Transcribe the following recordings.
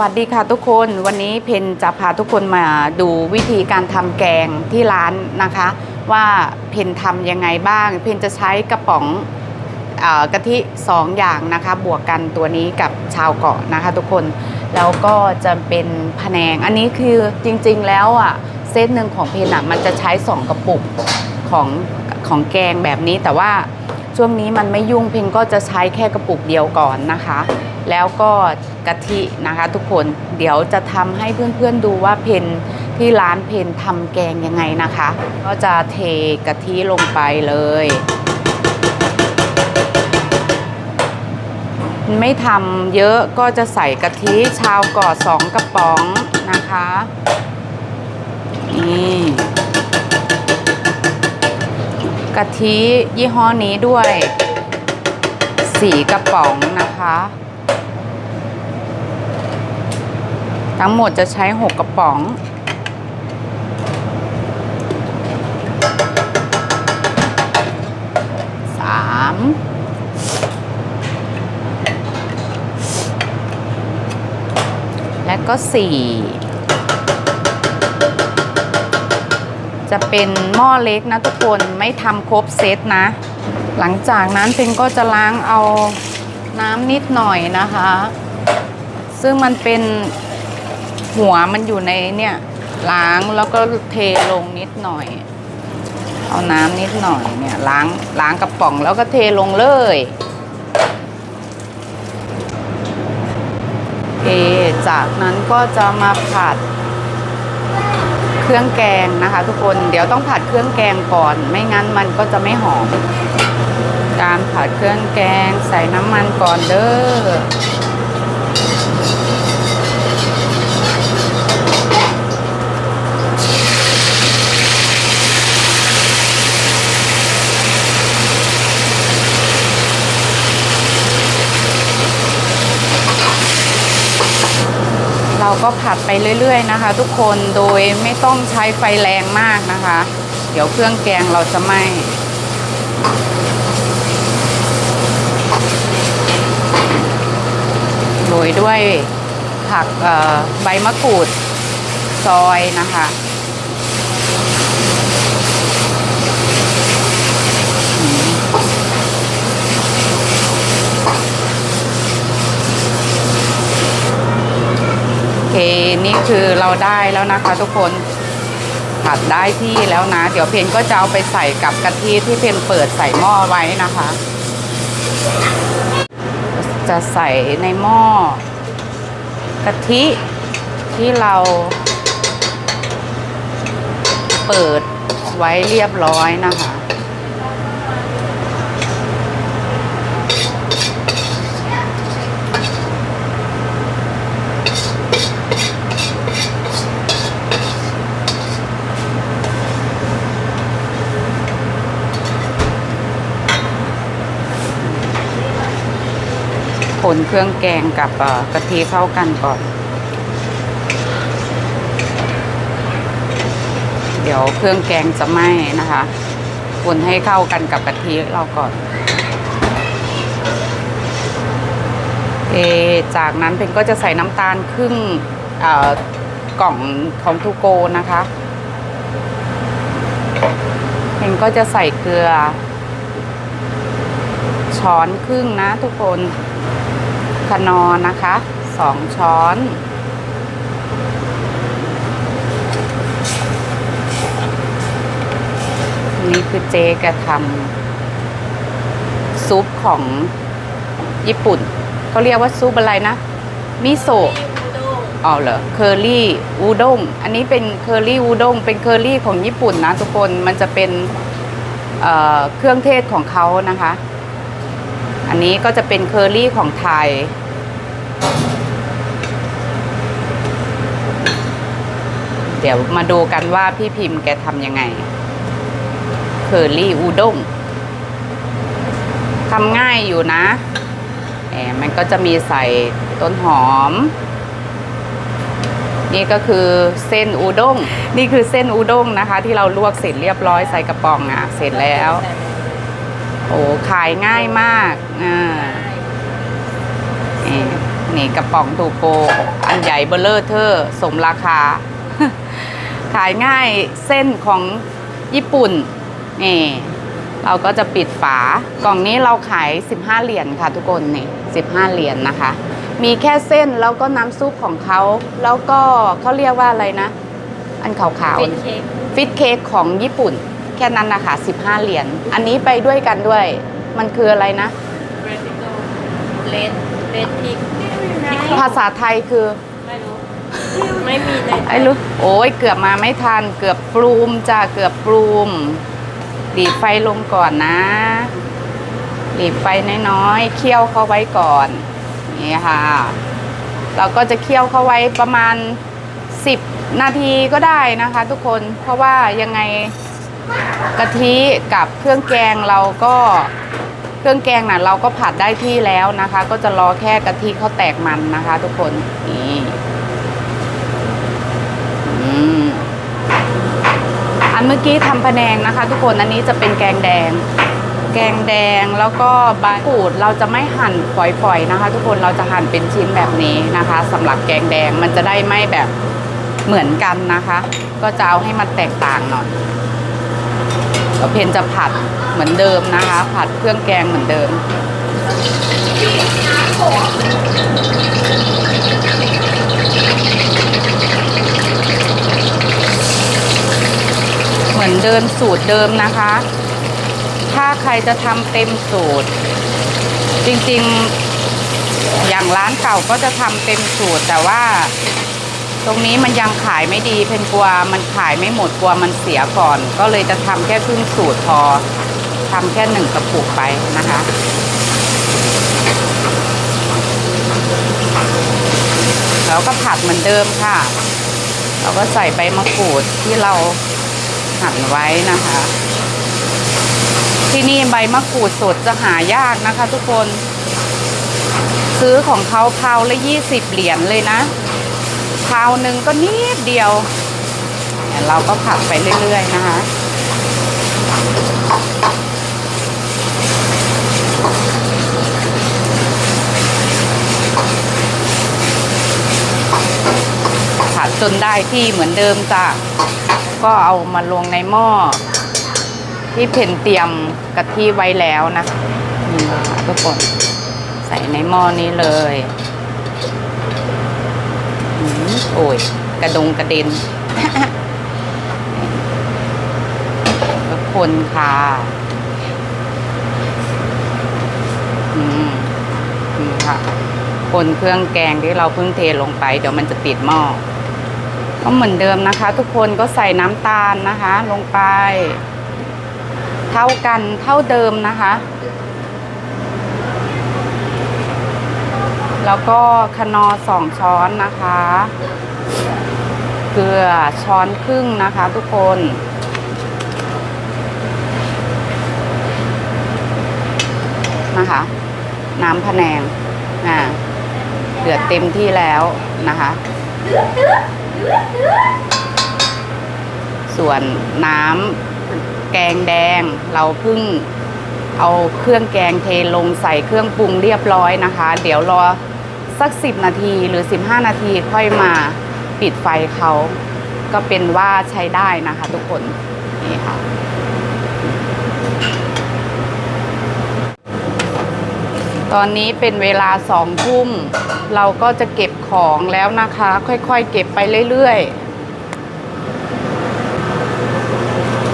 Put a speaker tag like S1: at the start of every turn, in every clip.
S1: วัสดีค่ะทุกคนวันนี้เพนจะพาทุกคนมาดูวิธีการทำแกงที่ร้านนะคะ ว่าเพนทำยังไงบ้าง เพนจะใช้กระป๋องอกะทิสองอย่างนะคะ บวกกันตัวนี้กับชาวเกาะนะคะทุกคนแล้วก็จะเป็นพะแนงอันนี้คือจริงๆแล้วอะเซตหนึ่งของเพนอะมันจะใช้สองกระปุกของของแกงแบบนี้แต่ว่า ช่วงนี้มันไม่ยุ่งเพนก็จะใช้แค่กระปุกเดียวก่อนนะคะ แล้วก็กะทินะคะ ทุกคนเดี๋ยวจะทำให้เพื่อนๆดูว่าเพนที่ร้านเพนทำแกงยังไงนะคะ ก็จะเทกะทิลงไปเลยไม่ทำเยอะก็จะใส่กะทิชาวก่อสองกระป๋องนะคะ นี่ กะทิยี่ห้อนี้ด้วย สีกระป๋องนะคะ ทั้งหมดจะใช้6กระป๋องสามและก็สี่ จะเป็นหม้อเล็กนะทุกคนไม่ทำครบเซตนะ หลังจากนั้นเพนก็จะล้างเอาน้ำนิดหน่อยนะคะ ซึ่งมันเป็นหัวมันอยู่ในเนี่ยล้างแล้วก็เทลงนิดหน่อย เอาน้ำนิดหน่อยเนี่ยล้างล้างกระป๋องแล้วก็เทลงเลยโอเคจากนั้นก็จะมาผัด เครื่องแกงนะคะ ทุกคนเดี๋ยวต้องผัดเครื่องแกงก่อน ไม่งั้นมันก็จะไม่หอม การผัดเครื่องแกงใส่น้ำมันก่อนเด้อ ก็ผัดไปเรื่อยๆนะคะ ทุกคนโดยไม่ต้องใช้ไฟแรงมากนะคะ เดี๋ยวเครื่องแกงเราจะไหม้โรยด้วยผักใบมะกรูดซอยนะคะอืมโอเค นี่คือเราได้แล้วนะคะทุกคนผัดได้ที่แล้วนะ เดี๋ยวเพนก็จะเอาไปใส่กับกะทิที่เพนเปิดใส่หม้อไว้นะคะ จะใส่ในหม้อกะทิที่เราเปิดไว้เรียบร้อยนะคะ คนเครื่องแกงกับกะทิเข้ากันก่อน เดี๋ยวเครื่องแกงจะไหม้นะคะ คนให้เข้ากันกับกะทิเราก่อนเอจากนั้นเป็นก็จะใส่น้ำตาลครึ่งกล่องของทูโกนะคะเป็นก็จะใส่เกลือ ช้อนครึ่งนะทุกคน คนอนะคะสองช้อนนี่คือเจแกทำซุปของญี่ปุ่น เขาเรียกว่าซุปอะไรนะ มิโซะอ๋อเหรอเคอรี่อูด้งอันนี้เป็นเคอรี่อูด้งเป็นเคอรี่ของญี่ปุ่นนะทุกคนมันจะเป็นเเครื่องเทศของเขานะคะ นนี้ก็จะเป็นเคอรี่ของไทย เดี๋ยวมาดูกันว่าพี่พิมพ์แกทำยังไง เคอรี่อูด้งทำง่ายอยู่นะแหมมันก็จะมีใส่ต้นหอม นี่ก็คือเส้นอูด้ง นี่คือเส้นอูด้งนะคะ ที่เราลวกเสร็จเรียบร้อยใส่กระป๋องอะ เสร็จแล้ว โอ้ขายง่ายมาก อ่านี่นี่กระป๋องถูกโก อันใหญ่เบลเลอร์เทอร์สมราคา ขายง่ายเส้นของญี่ปุ่นนี่เราก็จะปิดฝากล่องนี้เราขาย 15 เหรียญค่ะทุกคนนี่15 เหรียญนะคะ มีแค่เส้นแล้วก็น้ำซุปของเขาแล้วก็เขาเรียกว่าอะไรนะ อันขาวๆ
S2: เป็นเค้ก
S1: ฟิตเค้กของญี่ปุ่น แค่นั้นนะคะ 15 เหรียญอันนี้ไปด้วยกันด้วย มันคืออะไรนะ
S2: เรดโก เลดเลดพริก
S1: ภาษาไทยคือ
S2: ไม่รู้ ไม่มีใน
S1: ไอ้รู้โอ้ยเกือบมาไม่ทัน เกือบปรุมจ้ะเกือบปรุมดีดไฟลงก่อนนะดีดไฟน้อยๆเคี่ยวเข้าไว้ก่อน นี่ค่ะ เราก็จะเคี่ยวเข้าไว้ประมาณ 10 นาทีก็ได้นะคะ ทุกคนเพราะว่ายังไงกะทิกับเครื่องแกงเราก็ เครื่องแกงน่ะเราก็ผัดได้ที่แล้วนะคะ ก็จะรอแค่กะทิเขาแตกมันนะคะ ทุกคนนี่อันเมื่อกี้ทำพะแนงนะคะ ทุกคนอันนี้จะเป็นแกงแดง แกงแดงแล้วก็ใบกูดเราจะไม่หั่นฝอยๆนะคะ ทุกคนเราจะหั่นเป็นชิ้นแบบนี้นะคะสำหรับแกงแดงมันจะได้ไม่แบบเหมือนกันนะคะ ก็จะเอาให้มันแตกต่างหน่อย แล้วเพนจะผัดเหมือนเดิมนะคะ ผัดเครื่องแกงเหมือนเดิม เหมือนเดิมสูตรเดิมนะคะ ถ้าใครจะทำเต็มสูตร จริงๆอย่างร้านเก่าก็จะทำเต็มสูตรแต่ว่า ตรงนี้มันยังขายไม่ดีเพนกลัวมันขายไม่หมดกลัวมันเสียก่อน ก็เลยจะทำแค่ครึ่งสูตรพอทำแค่หนึ่งกระปุกไปนะคะแล้วก็ผัดเหมือนเดิมค่ะ เราก็ใส่ใบมะกรูดที่เราหั่นไว้นะคะ ที่นี่ใบมะกรูดสดจะหายากนะคะ ทุกคน ซื้อของเขาเพาวละยี่สิบเหรียญเลยนะ พาวหนึ่งก็นิดเดียว เราก็ผัดไปเรื่อยๆนะคะผัดจนได้ที่เหมือนเดิมจ้ะ ก็เอามาลงในหม้อ ที่เพนเตรียมกะทิไว้แล้วนะคะนี่ะทุกคนใส่ในหม้อนี้เลย โอ้ย กระดงกระเด็นทุกคนค่ะอืมนี่ค่ะ คนเครื่องแกงที่เราเพิ่งเทลงไป เดี๋ยวมันจะติดหม้อก็เหมือนเดิมนะคะ ทุกคนก็ใส่น้ำตาลนะคะ ลงไป เท่ากันเท่าเดิมนะคะ แล้วก็คนอสองช้อนนะคะ เกลือช้อนครึ่งนะคะทุกคน นะคะ น้ำพะแนงอ่าเดือดเต็มที่แล้วนะคะ ส่วนน้ำแกงแดงเราเพิ่งเอาเครื่องแกงเทลงใส่เครื่องปรุงเรียบร้อยนะคะ เดี๋ยวรอ สัก 10 นาทีหรือ 15 นาทีค่อยมาปิดไฟเขา ก็เป็นว่าใช้ได้นะคะทุกคนนี่ค่ะตอนนี้เป็นเวลาสองทุ่ม เราก็จะเก็บของแล้วนะคะ ค่อยๆ เก็บไปเรื่อยๆ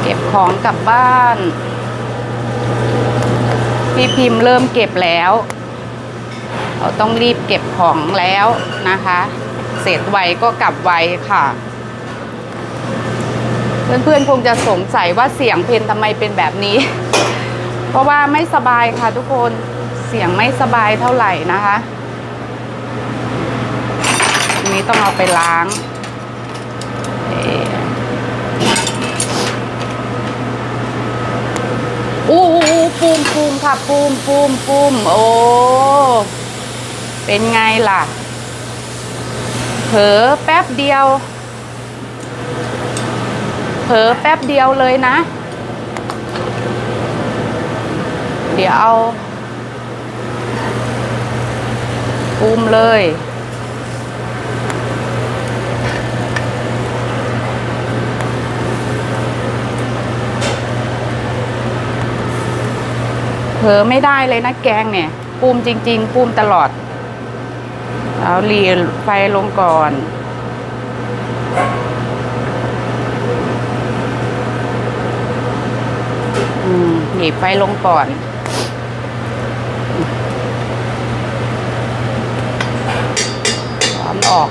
S1: เก็บของกลับบ้าน พี่พิมพ์เริ่มเก็บแล้ว เราต้องรีบเก็บของแล้วนะคะ เสร็จไวก็กลับไวค่ะ เพื่อนๆคงจะสงสัยว่าเสียงเพลงทำไมเป็นแบบนี้ เพราะว่าไม่สบายค่ะทุกคนเสียงไม่สบายเท่าไหร่นะคะอันนี้ต้องเอาไปล้างเอ่ออู้อู้อู้ปูมปูมค่ะปูมปูมปูมโอ้ เป็นไงล่ะ เผลอแป๊บเดียว เผลอแป๊บเดียวเลยนะ เดี๋ยวเอาปูมเลย เผลอไม่ได้เลยนะแกงเนี่ยปูมจริง ๆ ปูมตลอด เอาหลีไฟลงก่อนอืมหนีบไฟลงก่อนร้อนออก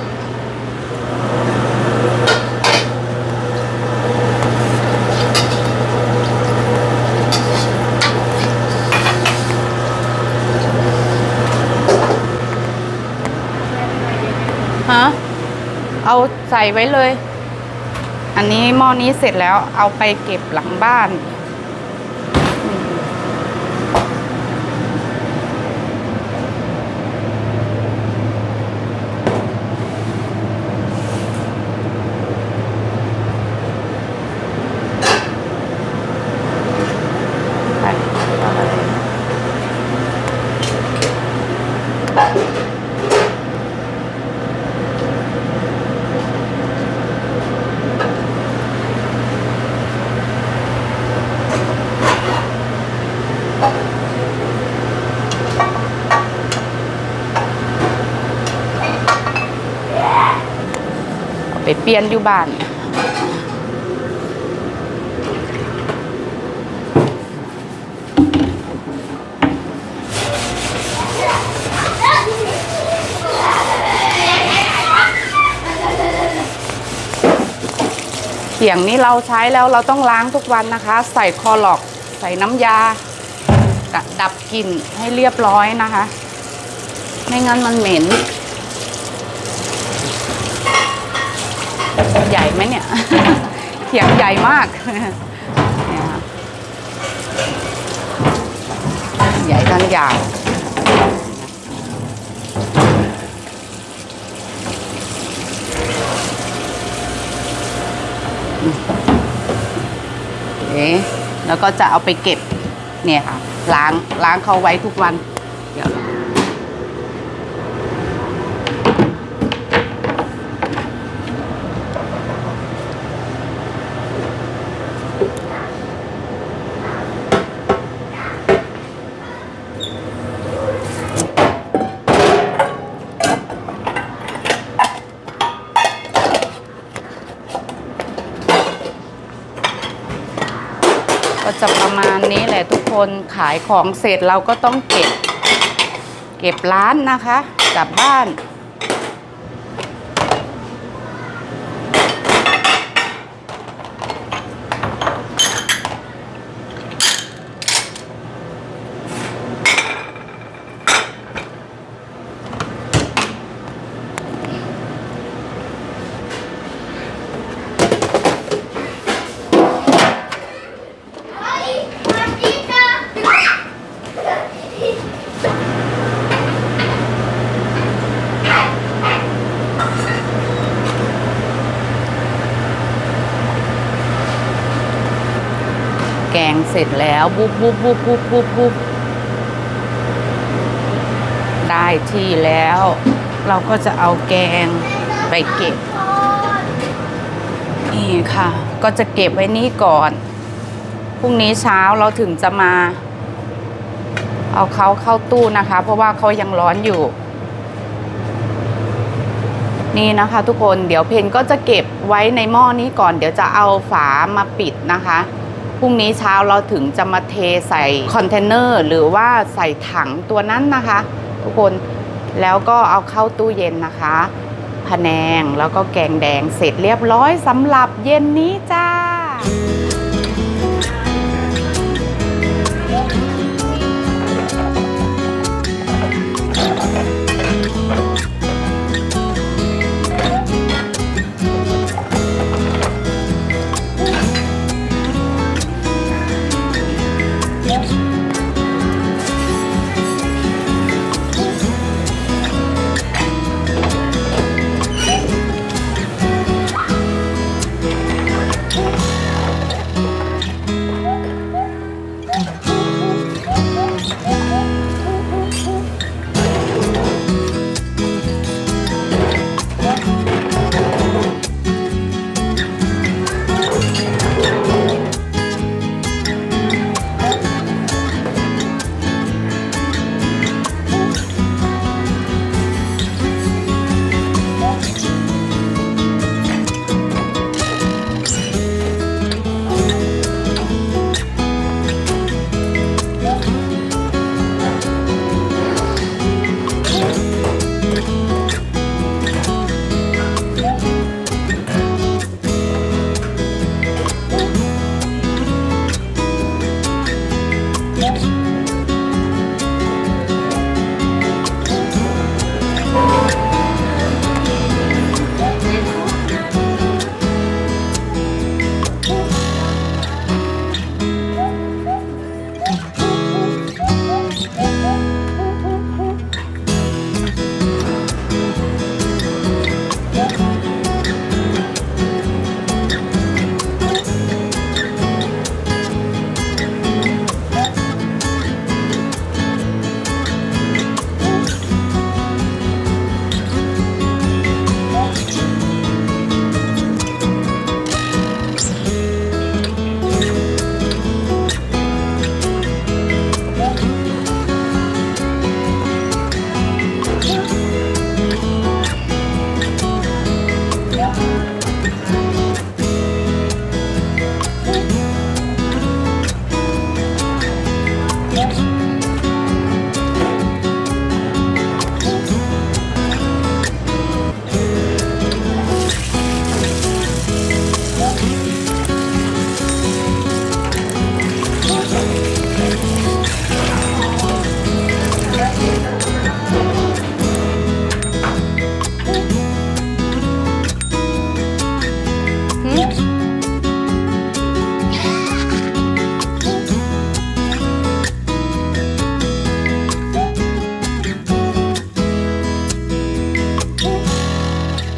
S1: ฮะ เอา ใส่ไว้เลย อันนี้หม้อนี้เสร็จแล้วเอาไปเก็บหลังบ้าน เกลียนอยู่บ้านเขียงนี้เราใช้แล้วเราต้องล้างทุกวันนะคะ ใส่คอหลอก ใส่น้ำยา ดับกลิ่นให้เรียบร้อยนะคะ ไม่งั้นมันเหม็น ใหญ่ไหมเนี่ยเขียงใหญ่มากใหญ่ทั้งยาวเอ๊ะแล้วก็จะเอาไปเก็บเนี่ยค่ะล้างล้างเขาไว้ทุกวันเดี๋ยว ก็จะประมาณนี้แหละทุก คนขายของเสร็จเราก็ต้องเก็บ เก็บร้านนะคะ กลับบ้าน เสร็จแล้วบุบบุบบุบบุบบุบบุบได้ที่แล้ว เราก็จะเอาแกงไปเก็บนี่ค่ะ ก็จะเก็บไว้นี่ก่อนพรุ่งนี้เช้าเราถึงจะมา เอาเขาเข้าตู้นะคะ เพราะว่าเขายังร้อนอยู่ นี่นะคะทุกคนเดี๋ยวเพนก็จะเก็บไว้ในหม้อนี้ก่อน เดี๋ยวจะเอาฝามาปิดนะคะ พรุ่งนี้เช้าเราถึงจะมาเทใส่คอนเทนเนอร์หรือว่าใส่ถังตัวนั้นนะคะ ทุกคนแล้วก็เอาเข้าตู้เย็นนะคะผนงแล้วก็แกงแดงเสร็จเรียบร้อยสำหรับเย็นนี้จ้า